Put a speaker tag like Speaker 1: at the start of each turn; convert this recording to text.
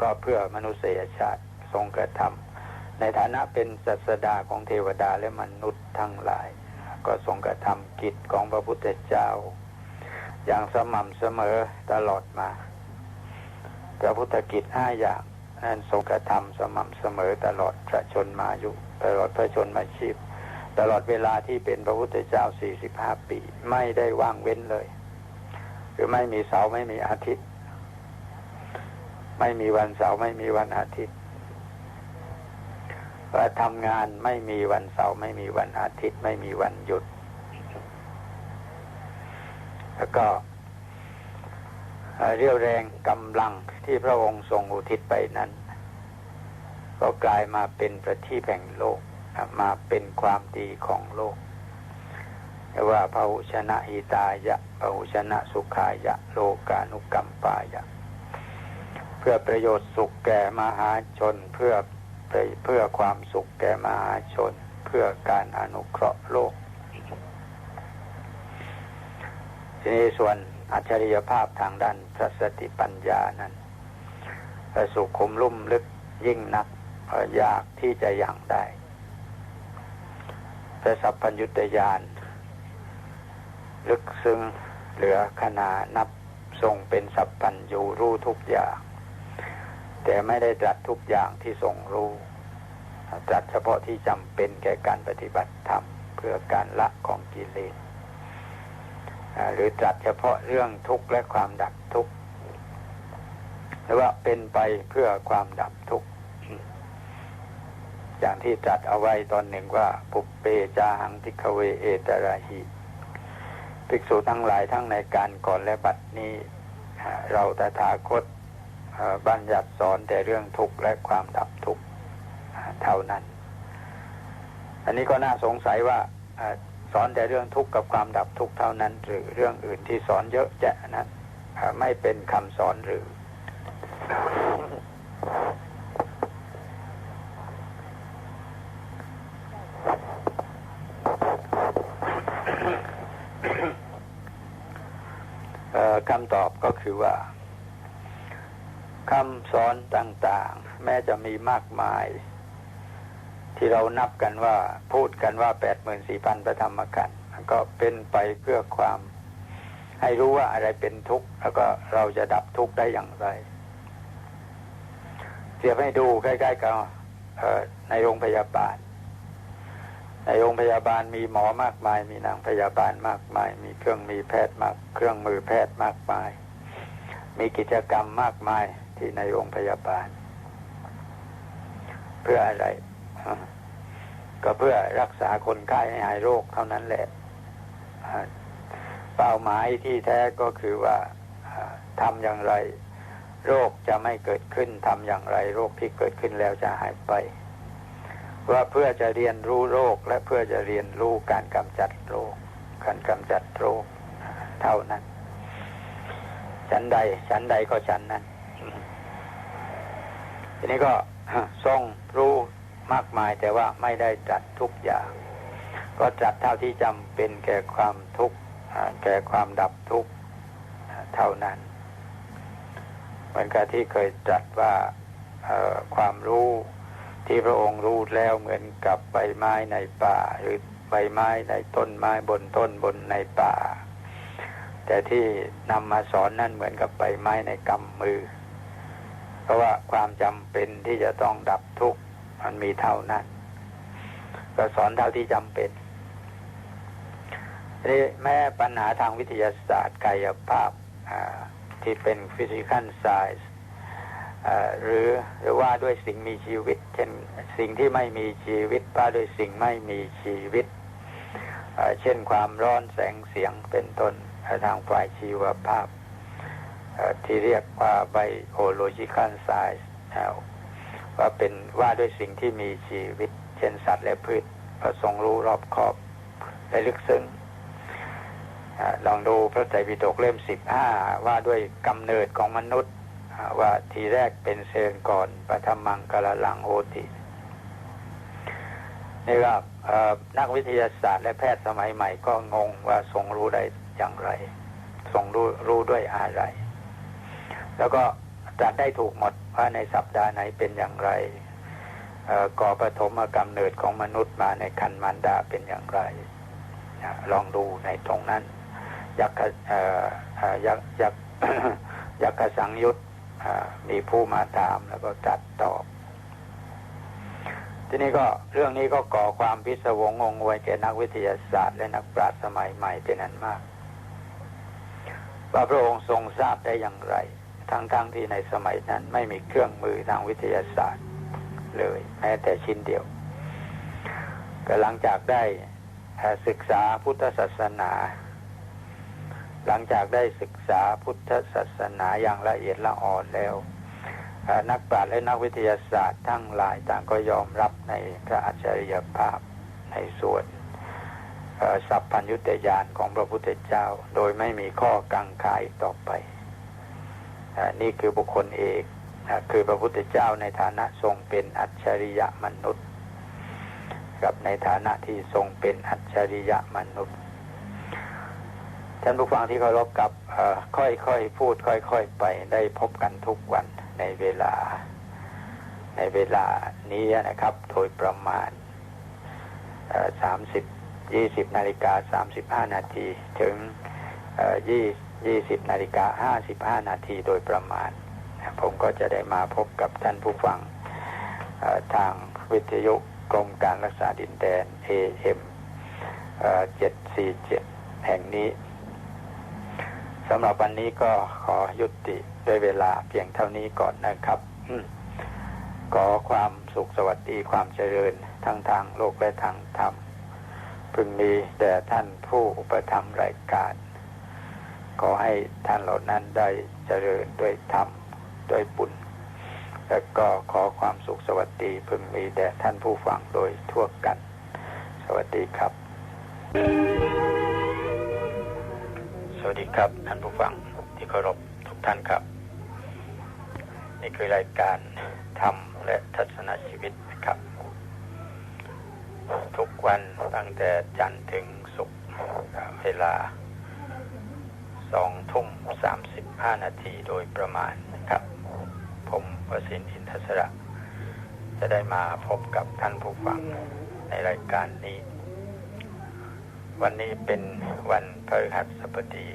Speaker 1: ก็เพื่อมนุษยชาติทรงกระทำในฐานะเป็นศาสดาของเทวดาและมนุษย์ทั้งหลาย ก็ทรงกระทำกิจของพระพุทธเจ้า อย่างสม่ำเสมอตลอดมาพระพุทธกิจห้าอย่างนั้นทรงกระทำสม่ำเสมอตลอดพระชนมายุตลอดพระชนมาชีพ ตลอดเวลาที่เป็นพระพุทธเจ้า 45 ปี ไม่ได้ว่างเว้นเลย คือไม่มีเสาร์ไม่มีอาทิตย์ ไม่มีวันเสาร์ไม่มีวันอาทิตย์ว่าทำงานไม่มีวันเสาร์ไม่มีวันอาทิตย์ ไม่มีวันหยุด แล้วก็เรี่ยวแรงกำลังที่พระองค์ทรงอุทิศไปนั้น ก็กลายมาเป็นประทีปแห่งโลกมาเป็นความดีของโลกเรียกว่าพหุชนะหิตายะพหุชนะสุขายะ โลกานุกรรมปายะ พื่อประโยชน์สุขแก่มหาชน เพื่อเพื่อความสุขแก่มหาชน เพื่อการอนุเคราะห์โลกทีนี้ส่วนอัจฉริยภาพทางด้านพระสติปัญญานั้นสุขุมลุ่มลึกยิ่งนักยากที่จะยังได้พระสัพพัญญุตยานลึกซึ้งเหลือขนานับทรงเป็นสัพพัญญูรู้ทุกอย่าง แต่ไม่ได้ตรัสทุกอย่างที่ทรงรู้ตรัสเฉพาะที่จำเป็นแก่การปฏิบัติธรรมเพื่อการละของกิเลสหรือตรัสเฉพาะเรื่องทุกข์และความดับทุกข์หรือว่าเป็นไปเพื่อความดับทุกข์อย่างที่ตรัสเอาไว้ตอนหนึ่งว่า ปุปเปจาหังพิกเวเอตราหิภิกษุทั้งหลายทั้งในการก่อนและบัดนี้ เราตถาคต บัญญัติสอนแต่เรื่องทุกข์และความดับทุกข์เท่านั้น อันนี้ก็น่าสงสัยว่าสอนแต่เรื่องทุกข์กับความดับทุกข์เท่านั้น หรือเรื่องอื่นที่สอนเยอะแยะนั้นไม่เป็นคำสอนหรือ คำตอบก็คือว่า คำสอนต่างๆ แม้จะมีมากมาย ที่เรานับกันว่าพูดกันว่าแปดหมื่นสี่พันพระธรรมกันก็เป็นไปเพื่อความให้รู้ว่าอะไรเป็นทุกข์ แล้วก็เราจะดับทุกข์ได้อย่างไรเทียบให้ดูใกล้ๆกับในโรงพยาบาล ในโรงพยาบาลมีหมอมากมาย มีนางพยาบาลมากมาย มีเครื่องมีแพทย์มาก เครื่องมือแพทย์มากมาย มีกิจกรรมมากมาย ที่ในโรงพยาบาล เพื่ออะไร ก็เพื่อรักษาคนไข้ให้หายโรคเท่านั้นแหละเป้าหมายที่แท้ก็คือว่าทำอย่างไร โรคจะไม่เกิดขึ้นทำอย่างไร โรคที่เกิดขึ้นแล้วจะหายไป ว่าเพื่อจะเรียนรู้โรคและเพื่อจะเรียนรู้การกำจัดโรค การกำจัดโรค เท่านั้นฉันใดฉันใดก็ฉันนั้น ทีนี้ก็ทรงรู้มากมายแต่ว่าไม่ได้จัดทุกอย่าง ก็จัดเท่าที่จำเป็นแก่ความทุกข์แก่ความดับทุกข์เท่านั้น เหมือนกับที่เคยจัดว่าความรู้ที่พระองค์รู้แล้วเหมือนกับใบไม้ในป่า หรือใบไม้ในต้นไม้บนต้นบนในป่า แต่ที่นำมาสอนนั่นเหมือนกับใบไม้ในกำมือ เพราะว่าความจำเป็นที่จะต้องดับทุกข์มันมีเท่านั้นก็สอนเท่าที่จำเป็นนี่แม้ปัญหาทางวิทยาศาสตร์กายภาพที่เป็นฟิสิกส์ไซส์หรือหรือว่าด้วยสิ่งมีชีวิต เช่นสิ่งที่ไม่มีชีวิตว่าด้วยสิ่งไม่มีชีวิต เช่นความร้อนแสงเสียงเป็นต้นทางฝ่ายชีวภาพ ที่เรียกว่าไบโอโลจิคัลไซส์ว่าเป็นว่าด้วยสิ่งที่มีชีวิต เช่นสัตว์และพืชทรงรู้รอบขอบและลึกซึ้งลองดูพระไตรปิฎกเล่มสิบห้าว่าด้วยกำเนิดของมนุษย์ ว่าทีแรกเป็นเซนก่อนปฐมังกละลังโหตินี่ครับนักวิทยาศาสตร์และแพทย์สมัยใหม่ก็งงว่าทรงรู้ได้อย่างไร ทรงรู้รู้ด้วยอะไร แล้วก็จัดได้ถูกหมดว่าในสัปดาห์ไหนเป็นอย่างไรก่อปฐมกำเนิดของมนุษย์มาในคันมารดาเป็นอย่างไรนะลองดูในตรงนั้น ยักษ์ยักษ์ยักษ์ยักษ์สังยุตมีผู้มาถามแล้วก็ตรัดตอบ ทีนี้ก็เรื่องนี้ก็ก่อความพิศวงงงงวยแก่นักวิทยาศาสตร์ และนักปราชญ์สมัยใหม่เป็นอันมาก ว่าพระองค์ทรงทราบได้อย่างไร ทั้งๆทที่ในสมัยนั้นไม่มีเครื่องมือทางวิทยาศาสตร์เลย แม้แต่ชิ้นเดียวก็หลังจากได้ศึกษาพุทธศาสนา หลังจากได้ศึกษาพุทธศาสนาอย่างละเอียดละอ่อนแล้ว นักปราชญ์และนักวิทยาศาสตร์ทั้งหลายต่างก็ยอมรับในพระอัจฉริยภาพในส่วนสัพพัญญุตยานของพระพุทธเจ้า โดยไม่มีข้อกังขายต่อไป นี่คือบุคคลเอกคือพระพุทธเจ้าในฐานะทรงเป็นอัจฉริยะมนุษย์ กับในฐานะที่ทรงเป็นอัจฉริยะมนุษย์ท่านผู้ฟังที่เคารพกับเอ่อค่อยๆพูดค่อยๆไปได้พบกันทุกวันในเวลา ในเวลานี้นะครับ โดยประมาณสามสิบยี่สิบนาฬิกาสามสิบห้านาทีถึงยี่ ยี่สิบนาฬิกาห้าสิบห้านาทีโดยประมาณ ผมก็จะได้มาพบกับท่านผู้ฟังทางวิทยุกรมการรักษาดินแดน AM เจ็ดสี่เจ็ดแห่งนี้สำหรับวันนี้ก็ขอยุติด้วยเวลาเพียงเท่านี้ก่อนนะครับขอความสุขสวัสดีความเจริญทั้งทางโลกและทางธรรม พึงมีแด่ท่านผู้อุปถัมภ์รายการ ขอให้ท่านเหล่านั้นได้เจริญด้วยธรรมด้วยบุญและก็ขอความสุขสวัสดีพึงมีแด่ท่านผู้ฟังโดยทั่วกัน สวัสดีครับ สวัสดีครับท่านผู้ฟังที่เคารพทุกท่านครับ นี่คือรายการธรรมและทัศนชีวิตนะครับ ทุกวันตั้งแต่จันทร์ถึงศุกร์เวลา สองทุ่มสามสิบห้านาทีโดยประมาณนะครับ ผมประสิทธิ์อินทศระ จะได้มาพบกับท่านผู้ฟังในรายการนี้ วันนี้เป็นวันพฤหัสบดี